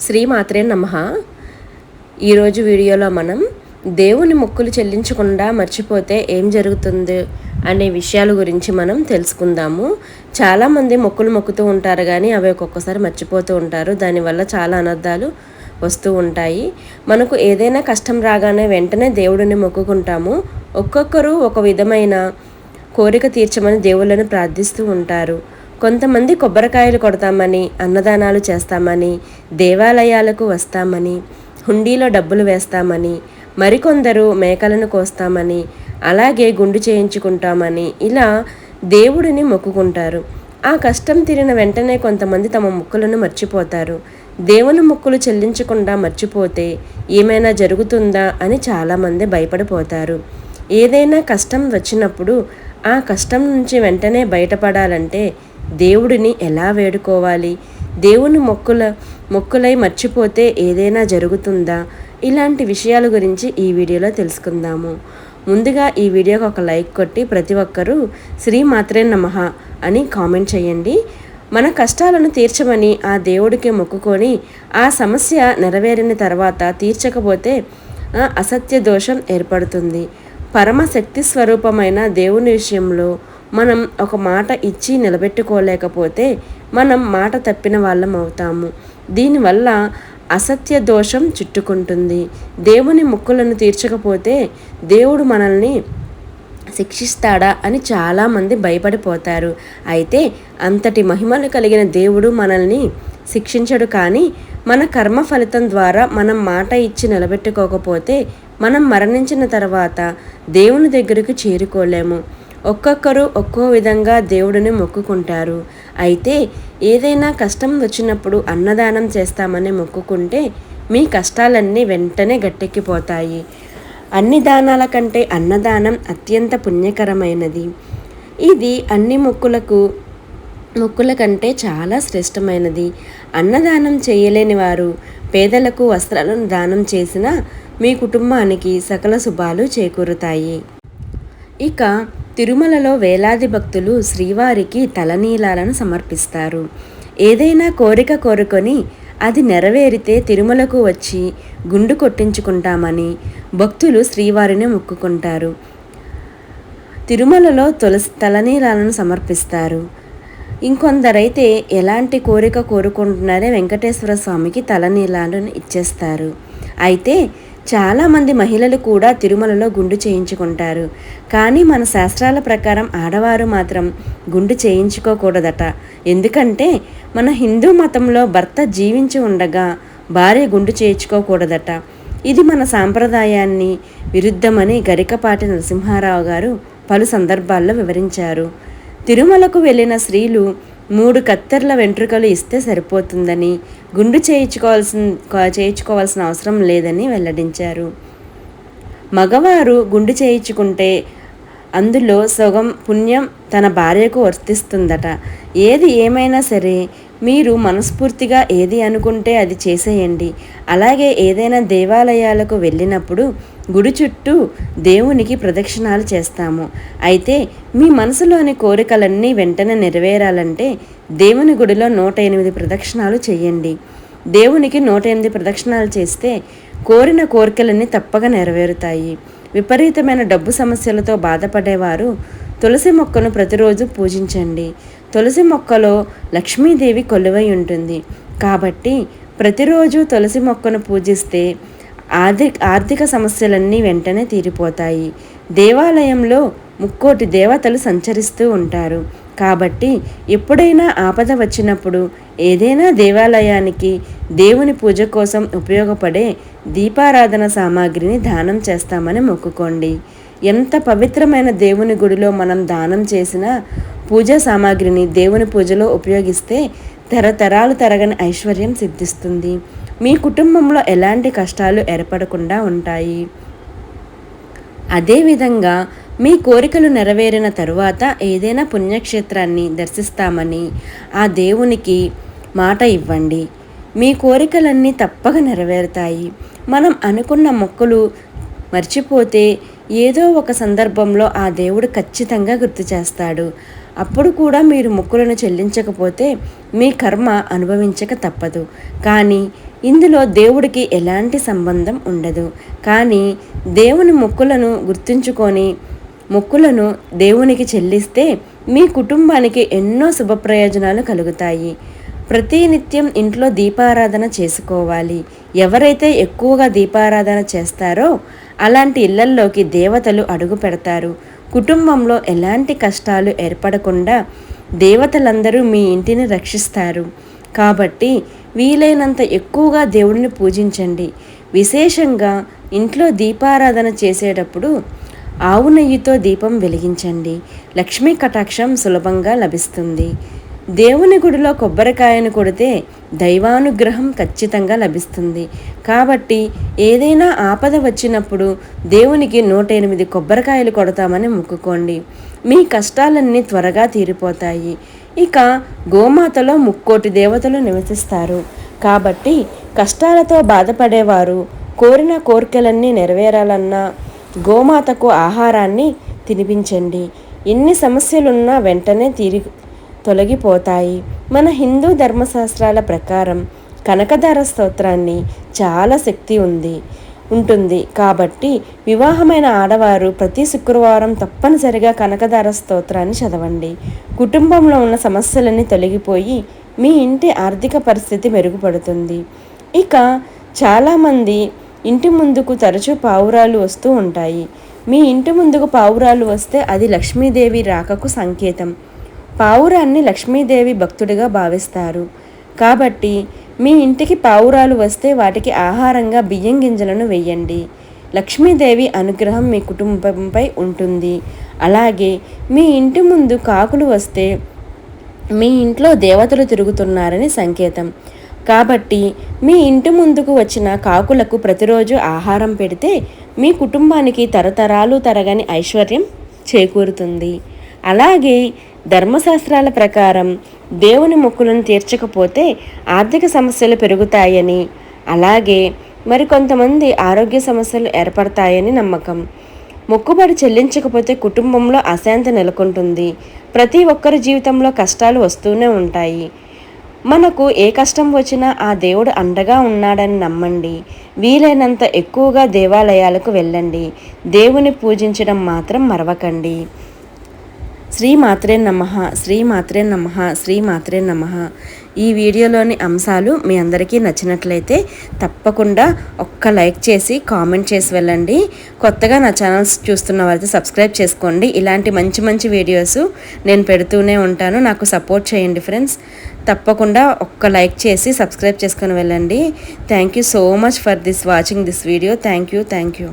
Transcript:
శ్రీమాత్రే నమ. ఈరోజు వీడియోలో మనం దేవుని మొక్కులు చెల్లించకుండా మర్చిపోతే ఏం జరుగుతుంది అనే విషయాల గురించి మనం తెలుసుకుందాము. చాలామంది మొక్కులు మొక్కుతూ ఉంటారు కానీ అవి ఒక్కొక్కసారి మర్చిపోతూ ఉంటారు. దానివల్ల చాలా అనర్థాలు వస్తూ ఉంటాయి. మనకు ఏదైనా కష్టం రాగానే వెంటనే దేవుడిని మొక్కుకుంటాము. ఒక్కొక్కరు ఒక విధమైన కోరిక తీర్చమని దేవుళ్ళని ప్రార్థిస్తూ ఉంటారు. కొంతమంది కొబ్బరికాయలు కొడతామని అన్నదానాలు చేస్తామని దేవాలయాలకు వస్తామని హుండీలో డబ్బులు వేస్తామని మరికొందరు మేకలను కోస్తామని అలాగే గుండు చేయించుకుంటామని ఇలా దేవుడిని మొక్కుకుంటారు. ఆ కష్టం తీరిన వెంటనే కొంతమంది తమ మొక్కులను మర్చిపోతారు. దేవుని మొక్కులు చెల్లించకుండా మర్చిపోతే ఏమైనా జరుగుతుందా అని చాలామంది భయపడిపోతారు. ఏదైనా కష్టం వచ్చినప్పుడు ఆ కష్టం నుంచి వెంటనే బయటపడాలంటే దేవుడిని ఎలా వేడుకోవాలి? దేవుని మొక్కుల మొక్కులై మర్చిపోతే ఏదైనా జరుగుతుందా? ఇలాంటి విషయాల గురించి ఈ వీడియోలో తెలుసుకుందాము. ముందుగా ఈ వీడియోకి ఒక లైక్ కొట్టి ప్రతి ఒక్కరూ శ్రీ మాత్రే నమః అని కామెంట్ చేయండి. మన కష్టాలను తీర్చమని ఆ దేవుడికి మొక్కుకొని ఆ సమస్య నెరవేరిన తర్వాత తీర్చకపోతే అసత్య దోషం ఏర్పడుతుంది. పరమశక్తి స్వరూపమైన దేవుని విషయంలో మనం ఒక మాట ఇచ్చి నిలబెట్టుకోలేకపోతే మనం మాట తప్పిన వాళ్ళం అవుతాము. దీనివల్ల అసత్య దోషం చుట్టుకుంటుంది. దేవుని మొక్కులను తీర్చకపోతే దేవుడు మనల్ని శిక్షిస్తాడా అని చాలామంది భయపడిపోతారు. అయితే అంతటి మహిమలు కలిగిన దేవుడు మనల్ని శిక్షించడు కానీ మన కర్మ ఫలితం ద్వారా మనం మాట ఇచ్చి నిలబెట్టుకోకపోతే మనం మరణించిన తర్వాత దేవుని దగ్గరకు చేరుకోలేము. ఒక్కొక్కరు ఒక్కో విధంగా దేవుడిని మొక్కుకుంటారు. అయితే ఏదైనా కష్టం వచ్చినప్పుడు అన్నదానం చేస్తామని మొక్కుకుంటే మీ కష్టాలన్నీ వెంటనే గట్టెక్కిపోతాయి. అన్ని దానాల కంటే అన్నదానం అత్యంత పుణ్యకరమైనది. ఇది అన్ని మొక్కులకు మొక్కుల కంటే చాలా శ్రేష్టమైనది. అన్నదానం చేయలేని వారు పేదలకు వస్త్రాలను దానం చేసిన మీ కుటుంబానికి సకల శుభాలు చేకూరుతాయి. ఇక తిరుమలలో వేలాది భక్తులు శ్రీవారికి తలనీలాలను సమర్పిస్తారు. ఏదైనా కోరిక కోరుకొని అది నెరవేరితే తిరుమలకు వచ్చి గుండు కొట్టించుకుంటామని భక్తులు శ్రీవారిని మొక్కుకుంటారు. తిరుమలలో తులసి తలనీలాలను సమర్పిస్తారు. ఇంకొందరైతే ఎలాంటి కోరిక కోరుకుంటున్నారే వెంకటేశ్వర స్వామికి తలనీలాలను ఇచ్చేస్తారు. అయితే చాలామంది మహిళలు కూడా తిరుమలలో గుండు చేయించుకుంటారు. కానీ మన శాస్త్రాల ప్రకారం ఆడవారు మాత్రం గుండు చేయించుకోకూడదట. ఎందుకంటే మన హిందూ మతంలో భర్త జీవించి ఉండగా భార్య గుండు చేయించుకోకూడదట. ఇది మన సాంప్రదాయాన్ని విరుద్ధమని గరికపాటి నరసింహారావు గారు పలు సందర్భాల్లో వివరించారు. తిరుమలకు వెళ్ళిన స్త్రీలు మూడు కత్తెర్ల వెంట్రుకలు ఇస్తే సరిపోతుందని గుండు చేయించుకోవాల్సిన చేయించుకోవాల్సిన అవసరం లేదని వెల్లడించారు. మగవారు గుండు చేయించుకుంటే అందులో సగం పుణ్యం తన భార్యకు వర్తిస్తుందట. ఏది ఏమైనా సరే మీరు మనస్ఫూర్తిగా ఏది అనుకుంటే అది చేసేయండి. అలాగే ఏదైనా దేవాలయాలకు వెళ్ళినప్పుడు గుడి చుట్టూ దేవునికి ప్రదక్షిణాలు చేస్తాము. అయితే మీ మనసులోని కోరికలన్నీ వెంటనే నెరవేరాలంటే దేవుని గుడిలో నూట ఎనిమిది ప్రదక్షిణాలు చేయండి. దేవునికి నూట ఎనిమిది ప్రదక్షిణాలు చేస్తే కోరిన కోరికలన్నీ తప్పక నెరవేరుతాయి. విపరీతమైన డబ్బు సమస్యలతో బాధపడేవారు తులసి మొక్కను ప్రతిరోజు పూజించండి. తులసి మొక్కలో లక్ష్మీదేవి కొలువై ఉంటుంది. కాబట్టి ప్రతిరోజు తులసి మొక్కను పూజిస్తే ఆర్థిక ఆర్థిక సమస్యలన్నీ వెంటనే తీరిపోతాయి. దేవాలయంలో ముక్కోటి దేవతలు సంచరిస్తూ ఉంటారు. కాబట్టి ఎప్పుడైనా ఆపద వచ్చినప్పుడు ఏదైనా దేవాలయానికి దేవుని పూజ కోసం ఉపయోగపడే దీపారాధన సామాగ్రిని దానం చేస్తామని మొక్కుకోండి. ఎంత పవిత్రమైన దేవుని గుడిలో మనం దానం చేసిన పూజా సామాగ్రిని దేవుని పూజలో ఉపయోగిస్తే తరతరాలు తరగని ఐశ్వర్యం సిద్ధిస్తుంది. మీ కుటుంబంలో ఎలాంటి కష్టాలు ఏర్పడకుండా ఉంటాయి? అదేవిధంగా మీ కోరికలు నెరవేరిన తరువాత ఏదైనా పుణ్యక్షేత్రాన్ని దర్శిస్తామని ఆ దేవునికి మాట ఇవ్వండి. మీ కోరికలన్నీ తప్పక నెరవేరుతాయి. మనం అనుకున్న మొక్కలు మర్చిపోతే ఏదో ఒక సందర్భంలో ఆ దేవుడు ఖచ్చితంగా గుర్తు చేస్తాడు. అప్పుడు కూడా మీరు మొక్కులను చెల్లించకపోతే మీ కర్మ అనుభవించక తప్పదు. కానీ ఇందులో దేవుడికి ఎలాంటి సంబంధం ఉండదు. కానీ దేవుని మొక్కులను గుర్తుంచుకొని మొక్కులను దేవునికి చెల్లిస్తే మీ కుటుంబానికి ఎన్నో శుభ ప్రయోజనాలు కలుగుతాయి. ప్రతినిత్యం ఇంట్లో దీపారాధన చేసుకోవాలి. ఎవరైతే ఎక్కువగా దీపారాధన చేస్తారో అలాంటి ఇళ్ళల్లోకి దేవతలు అడుగు పెడతారు. కుటుంబంలో ఎలాంటి కష్టాలు ఏర్పడకుండా దేవతలందరూ మీ ఇంటిని రక్షిస్తారు. కాబట్టి వీలైనంత ఎక్కువగా దేవుడిని పూజించండి. విశేషంగా ఇంట్లో దీపారాధన చేసేటప్పుడు ఆవు నెయ్యితో దీపం వెలిగించండి. లక్ష్మీ కటాక్షం సులభంగా లభిస్తుంది. దేవుని గుడిలో కొబ్బరికాయను కొడితే దైవానుగ్రహం ఖచ్చితంగా లభిస్తుంది. కాబట్టి ఏదైనా ఆపద వచ్చినప్పుడు దేవునికి నూట ఎనిమిది కొబ్బరికాయలు కొడతామని మొక్కుకోండి. మీ కష్టాలన్నీ త్వరగా తీరిపోతాయి. ఇక గోమాతలో ముక్కోటి దేవతలు నివసిస్తారు. కాబట్టి కష్టాలతో బాధపడేవారు కోరిన కోరికలన్నీ నెరవేరాలన్నా గోమాతకు ఆహారాన్ని తినిపించండి. ఎన్ని సమస్యలున్నా వెంటనే తీరి తొలగిపోతాయి. మన హిందూ ధర్మశాస్త్రాల ప్రకారం కనకధార స్తోత్రాన్ని చాలా శక్తి ఉంది ఉంటుంది. కాబట్టి వివాహమైన ఆడవారు ప్రతి శుక్రవారం తప్పనిసరిగా కనకధార స్తోత్రాన్ని చదవండి. కుటుంబంలో ఉన్న సమస్యలన్నీ తొలగిపోయి మీ ఇంటి ఆర్థిక పరిస్థితి మెరుగుపడుతుంది. ఇక చాలామంది ఇంటి ముందుకు తరచూ పావురాలు వస్తూ ఉంటాయి. మీ ఇంటి ముందుకు పావురాలు వస్తే అది లక్ష్మీదేవి రాకకు సంకేతం. పావురాన్ని లక్ష్మీదేవి భక్తుడిగా భావిస్తారు. కాబట్టి మీ ఇంటికి పావురాలు వస్తే వాటికి ఆహారంగా బియ్యం గింజలను వెయ్యండి లక్ష్మీదేవి అనుగ్రహం మీ కుటుంబంపై ఉంటుంది. అలాగే మీ ఇంటి ముందు కాకులు వస్తే మీ ఇంట్లో దేవతలు తిరుగుతున్నారని సంకేతం. కాబట్టి మీ ఇంటి ముందుకు వచ్చిన కాకులకు ప్రతిరోజు ఆహారం పెడితే మీ కుటుంబానికి తరతరాలు తరగని ఐశ్వర్యం చేకూరుతుంది. అలాగే ధర్మశాస్త్రాల ప్రకారం దేవుని మొక్కులను తీర్చకపోతే ఆర్థిక సమస్యలు పెరుగుతాయని. అలాగే మరికొంతమంది ఆరోగ్య సమస్యలు ఏర్పడతాయని నమ్మకం. మొక్కుబడి చెల్లించకపోతే కుటుంబంలో అశాంతి నెలకొంటుంది. ప్రతి ఒక్కరి జీవితంలో కష్టాలు వస్తూనే ఉంటాయి. మనకు ఏ కష్టం వచ్చినా ఆ దేవుడు అండగా ఉన్నాడని నమ్మండి. వీలైనంత ఎక్కువగా దేవాలయాలకు వెళ్ళండి. దేవుని పూజించడం మాత్రం మరవకండి. శ్రీ మాత్రే నమ శ్రీ మాత్రే నమ శ్రీ మాత్రే నమ. ఈ వీడియోలోని అంశాలు మీ అందరికీ నచ్చినట్లయితే తప్పకుండా ఒక్క లైక్ చేసి కామెంట్ చేసి వెళ్ళండి. కొత్తగా నా ఛానల్స్ చూస్తున్న వారైతే సబ్స్క్రైబ్ చేసుకోండి. ఇలాంటి మంచి మంచి వీడియోస్ నేను పెడుతూనే ఉంటాను. నాకు సపోర్ట్ చేయండి ఫ్రెండ్స్. తప్పకుండా ఒక్క లైక్ చేసి సబ్స్క్రైబ్ చేసుకొని వెళ్ళండి. Thank you so much for this watching this video. Thank you thank you.